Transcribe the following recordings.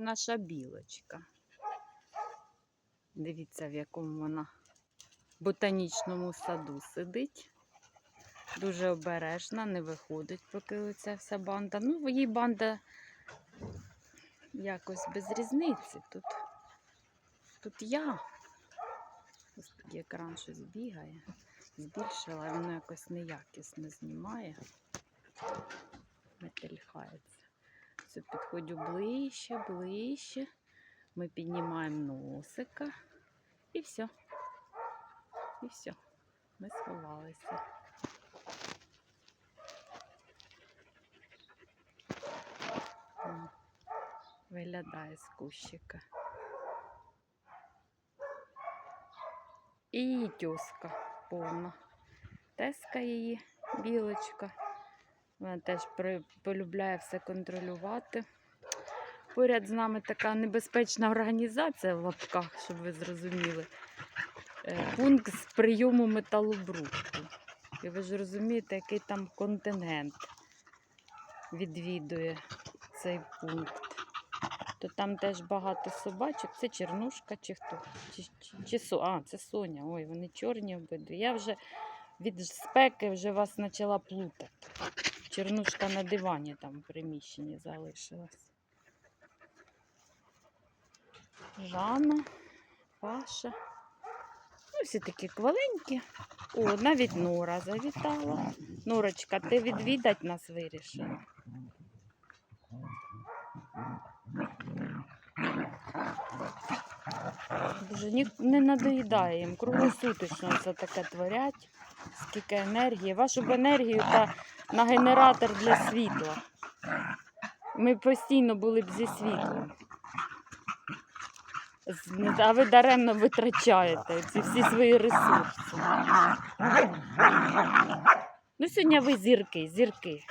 наша білочка. Дивіться, в якому вона ботанічному саду сидить. Дуже обережна, не виходить, поки оця вся банда. Ну, їй банда якось без різниці. Тут, тут я. Господи, екран щось бігає. Збільшила, воно якось неякісно знімає. Метельхається. Все, підходжу ближче, ближче. Ми піднімаємо носика. І все. І все. Ми сховалися. Виглядає з кущика. І тьоска повна. Теска її, білочка. Вона теж полюбляє все контролювати. Поряд з нами така небезпечна організація в лапках, щоб ви зрозуміли. Е, Пункт з прийому металобрухту. І ви ж розумієте, який там контингент відвідує цей пункт. То там теж багато собачок. Це чернушка чи хто? Чи, чи, чи. А, це Соня. Ой, вони чорні обидві. Я вже від спеки вже вас почала плутати. Чернушка на дивані там в приміщенні залишилась. Жанна, Паша. Ну, всі такі кваленькі. О, навіть Нора завітала. Норочка, ти відвідать нас вирішила. Ні, не надоїдає їм. Круглосуточно це таке творять. Скільки енергії. Вашу б енергію та на генератор для світла. Ми постійно були б зі світлом. А ви даремно витрачаєте ці всі свої ресурси. Ну, сьогодні ви зірки, зірки.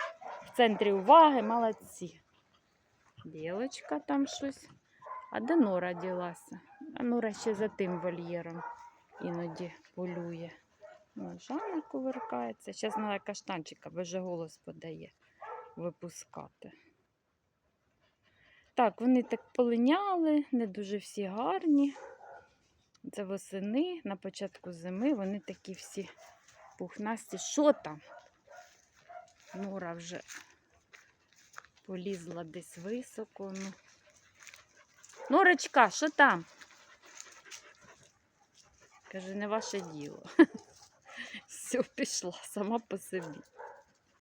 В центрі уваги, молодці. Білочка там щось. А де Нора ділася? А Нора ще за тим вольєром іноді полює. Жанна кувиркається. Зараз треба каштанчика, бо вже голос подає випускати. Так, вони так полиняли, не дуже всі гарні. Це восени, на початку зими вони такі всі пухнасті. Що там? Нора вже полізла десь високо. Ну. Норочка, що там? Каже, не ваше діло. Все, пішла сама по собі.